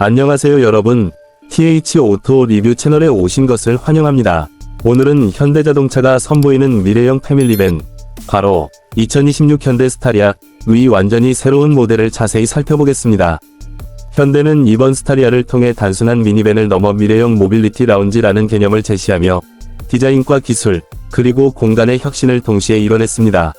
안녕하세요 여러분. TH 오토 리뷰 채널에 오신 것을 환영합니다. 오늘은 현대자동차가 선보이는 미래형 패밀리밴, 바로 2026 현대 스타리아 의 완전히 새로운 모델을 자세히 살펴보겠습니다. 현대는 이번 스타리아를 통해 단순한 미니밴을 넘어 미래형 모빌리티 라운지라는 개념을 제시하며 디자인과 기술, 그리고 공간의 혁신을 동시에 이뤄냈습니다.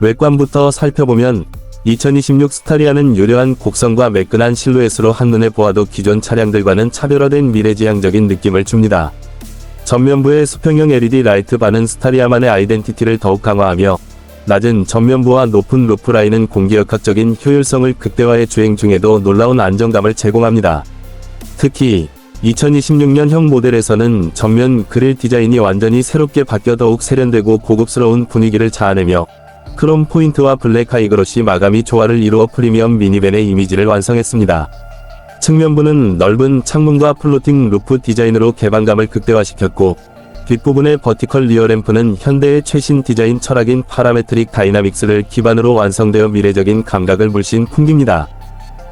외관부터 살펴보면 2026 스타리아는 유려한 곡선과 매끈한 실루엣으로 한눈에 보아도 기존 차량들과는 차별화된 미래지향적인 느낌을 줍니다. 전면부의 수평형 LED 라이트 바는 스타리아만의 아이덴티티를 더욱 강화하며 낮은 전면부와 높은 루프라인은 공기역학적인 효율성을 극대화해 주행 중에도 놀라운 안정감을 제공합니다. 특히 2026년형 모델에서는 전면 그릴 디자인이 완전히 새롭게 바뀌어 더욱 세련되고 고급스러운 분위기를 자아내며 크롬 포인트와 블랙 하이그로시 마감이 조화를 이루어 프리미엄 미니밴의 이미지를 완성했습니다. 측면부는 넓은 창문과 플로팅 루프 디자인으로 개방감을 극대화시켰고 뒷부분의 버티컬 리어 램프는 현대의 최신 디자인 철학인 파라메트릭 다이나믹스를 기반으로 완성되어 미래적인 감각을 물씬 풍깁니다.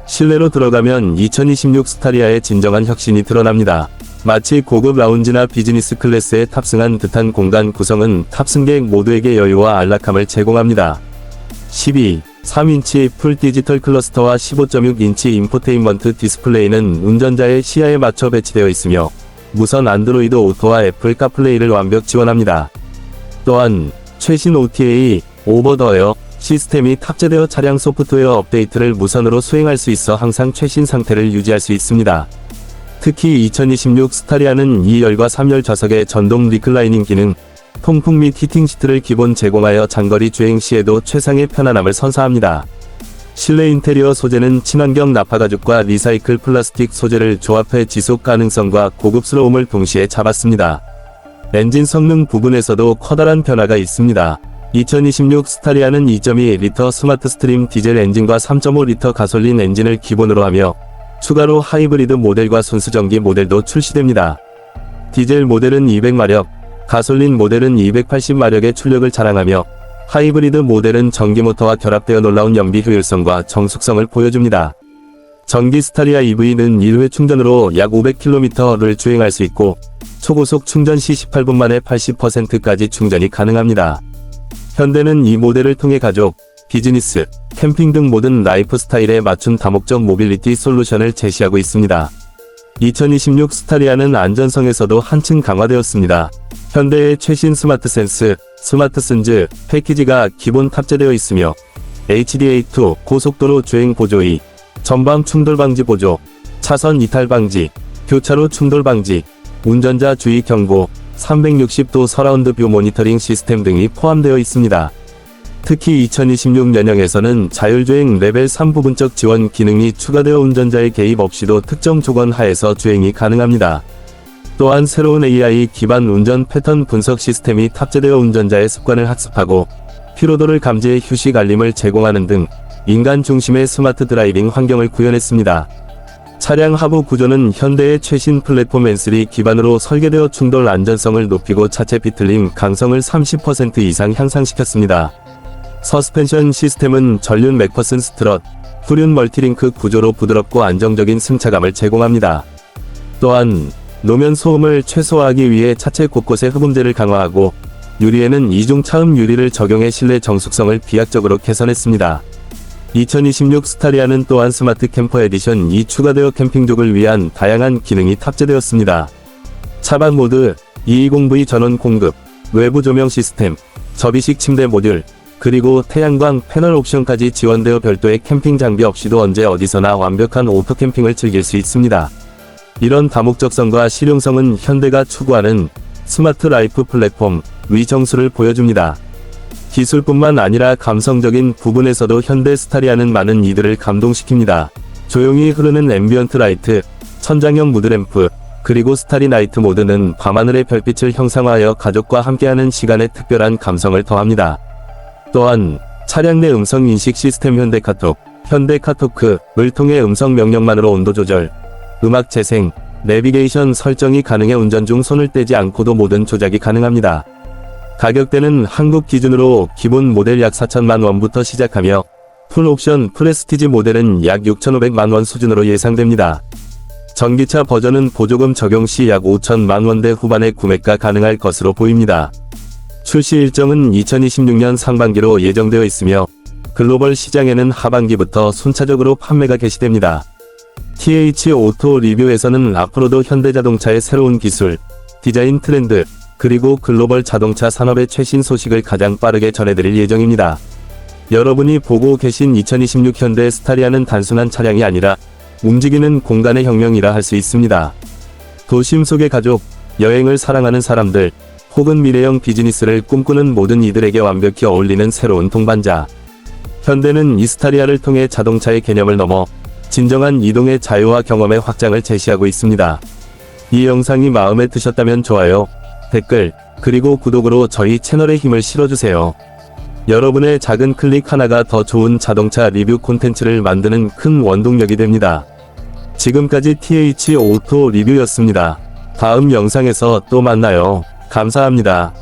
실내로 들어가면 2026 스타리아의 진정한 혁신이 드러납니다. 마치 고급 라운지나 비즈니스 클래스에 탑승한 듯한 공간 구성은 탑승객 모두에게 여유와 안락함을 제공합니다. 12. 3인치 풀 디지털 클러스터와 15.6인치 인포테인먼트 디스플레이는 운전자의 시야에 맞춰 배치되어 있으며 무선 안드로이드 오토와 애플 카플레이를 완벽 지원합니다. 또한 최신 OTA 오버더에어 시스템이 탑재되어 차량 소프트웨어 업데이트를 무선으로 수행할 수 있어 항상 최신 상태를 유지할 수 있습니다. 특히 2026 스타리아는 2열과 3열 좌석의 전동 리클라이닝 기능, 통풍 및 히팅 시트를 기본 제공하여 장거리 주행 시에도 최상의 편안함을 선사합니다. 실내 인테리어 소재는 친환경 나파 가죽과 리사이클 플라스틱 소재를 조합해 지속 가능성과 고급스러움을 동시에 잡았습니다. 엔진 성능 부분에서도 커다란 변화가 있습니다. 2026 스타리아는 2.2리터 스마트 스트림 디젤 엔진과 3.5리터 가솔린 엔진을 기본으로 하며 추가로 하이브리드 모델과 순수전기 모델도 출시됩니다. 디젤 모델은 200마력, 가솔린 모델은 280마력의 출력을 자랑하며 하이브리드 모델은 전기 모터와 결합되어 놀라운 연비 효율성과 정숙성을 보여줍니다. 전기 스타리아 EV는 1회 충전으로 약 500km를 주행할 수 있고 초고속 충전 시 18분 만에 80%까지 충전이 가능합니다. 현대는 이 모델을 통해 가족, 비즈니스, 캠핑 등 모든 라이프 스타일에 맞춘 다목적 모빌리티 솔루션을 제시하고 있습니다. 2026 스타리아는 안전성에서도 한층 강화되었습니다. 현대의 최신 스마트 센스, 스마트 센즈 패키지가 기본 탑재되어 있으며 HDA2 고속도로 주행 보조 2, 전방 충돌 방지 보조, 차선 이탈 방지, 교차로 충돌 방지, 운전자 주의 경고, 360도 서라운드 뷰 모니터링 시스템 등이 포함되어 있습니다. 특히 2026년형에서는 자율주행 레벨 3 부분적 지원 기능이 추가되어 운전자의 개입 없이도 특정 조건 하에서 주행이 가능합니다. 또한 새로운 AI 기반 운전 패턴 분석 시스템이 탑재되어 운전자의 습관을 학습하고 피로도를 감지해 휴식 알림을 제공하는 등 인간 중심의 스마트 드라이빙 환경을 구현했습니다. 차량 하부 구조는 현대의 최신 플랫폼 N3 기반으로 설계되어 충돌 안전성을 높이고 차체 비틀림 강성을 30% 이상 향상시켰습니다. 서스펜션 시스템은 전륜 맥퍼슨 스트럿, 후륜 멀티링크 구조로 부드럽고 안정적인 승차감을 제공합니다. 또한 노면 소음을 최소화하기 위해 차체 곳곳에 흡음재를 강화하고 유리에는 이중 차음 유리를 적용해 실내 정숙성을 비약적으로 개선했습니다. 2026 스타리아는 또한 스마트 캠퍼 에디션 이 추가되어 캠핑족을 위한 다양한 기능이 탑재되었습니다. 차박 모드, 220V 전원 공급, 외부 조명 시스템, 접이식 침대 모듈, 그리고 태양광 패널 옵션까지 지원되어 별도의 캠핑 장비 없이도 언제 어디서나 완벽한 오토 캠핑을 즐길 수 있습니다. 이런 다목적성과 실용성은 현대가 추구하는 스마트 라이프 플랫폼 위정수를 보여줍니다. 기술뿐만 아니라 감성적인 부분에서도 현대 스타리아는 많은 이들을 감동시킵니다. 조용히 흐르는 앰비언트 라이트, 천장형 무드램프, 그리고 스타리 나이트 모드는 밤하늘의 별빛을 형상화하여 가족과 함께하는 시간에 특별한 감성을 더합니다. 또한 차량 내 음성 인식 시스템 현대 카톡, 현대 카토크를 통해 음성 명령만으로 온도 조절, 음악 재생, 내비게이션 설정이 가능해 운전 중 손을 떼지 않고도 모든 조작이 가능합니다. 가격대는 한국 기준으로 기본 모델 약 4천만 원부터 시작하며 풀 옵션 프레스티지 모델은 약 6,500만 원 수준으로 예상됩니다. 전기차 버전은 보조금 적용 시 약 5천만 원대 후반에 구매가 가능할 것으로 보입니다. 출시 일정은 2026년 상반기로 예정되어 있으며 글로벌 시장에는 하반기부터 순차적으로 판매가 개시됩니다. TH 오토 리뷰에서는 앞으로도 현대자동차의 새로운 기술, 디자인 트렌드, 그리고 글로벌 자동차 산업의 최신 소식을 가장 빠르게 전해드릴 예정입니다. 여러분이 보고 계신 2026 현대 스타리아는 단순한 차량이 아니라 움직이는 공간의 혁명이라 할 수 있습니다. 도심 속의 가족, 여행을 사랑하는 사람들, 혹은 미래형 비즈니스를 꿈꾸는 모든 이들에게 완벽히 어울리는 새로운 동반자. 현대는 이스타리아를 통해 자동차의 개념을 넘어 진정한 이동의 자유와 경험의 확장을 제시하고 있습니다. 이 영상이 마음에 드셨다면 좋아요, 댓글, 그리고 구독으로 저희 채널에 힘을 실어주세요. 여러분의 작은 클릭 하나가 더 좋은 자동차 리뷰 콘텐츠를 만드는 큰 원동력이 됩니다. 지금까지 TH 오토 리뷰였습니다. 다음 영상에서 또 만나요. 감사합니다.